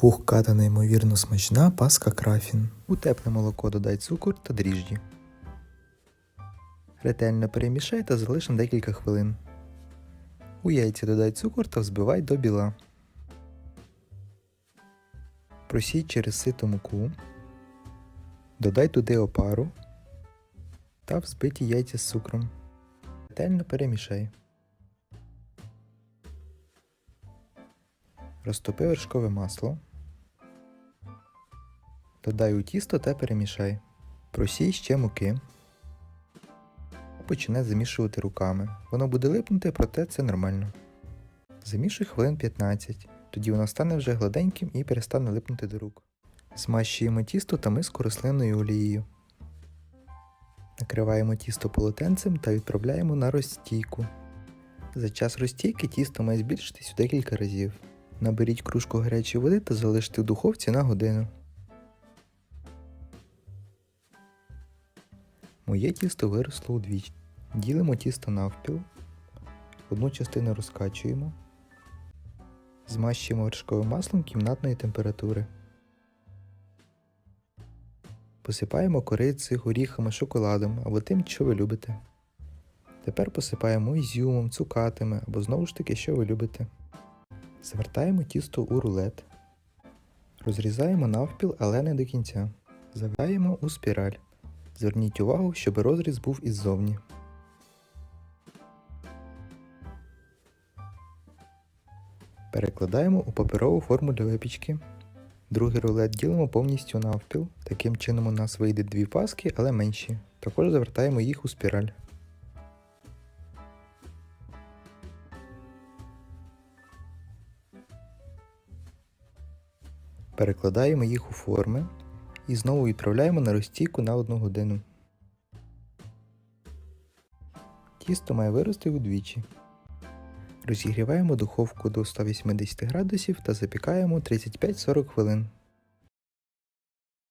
Пухка та неймовірно смачна паска крафін. У тепле молоко додай цукор та дріжджі. Ретельно перемішай та залиш на декілька хвилин. У яйця додай цукор та взбивай до біла. Просій через сито муку. Додай туди опару та взбиті яйця з цукром. Ретельно перемішай. Розтопи вершкове масло. Додай у тісто та перемішай. Просій ще муки. Починай замішувати руками. Воно буде липнути, проте це нормально. Замішуй хвилин 15, тоді воно стане вже гладеньким і перестане липнути до рук. Змащуємо тісто та миску рослинною олією. Накриваємо тісто полотенцем та відправляємо на розстійку. За час розстійки тісто має збільшитись у декілька разів. Наберіть кружку гарячої води та залиште в духовці на годину. Моє тісто виросло удвічі. Ділимо тісто навпіл, одну частину розкачуємо, змащуємо вершковим маслом кімнатної температури. Посипаємо корицею, горіхами, шоколадом або тим, що ви любите. Тепер посипаємо ізюмом, цукатами або знову ж таки, що ви любите. Завертаємо тісто у рулет. Розрізаємо навпіл, але не до кінця. Завертаємо у спіраль. Зверніть увагу, щоб розріз був іззовні. Перекладаємо у паперову форму для випічки. Другий рулет ділимо повністю навпіл. Таким чином у нас вийде дві паски, але менші. Також завертаємо їх у спіраль. Перекладаємо їх у форми і знову відправляємо на розстійку на 1 годину. Тісто має вирости удвічі. Розігріваємо духовку до 180 градусів та запікаємо 35-40 хвилин.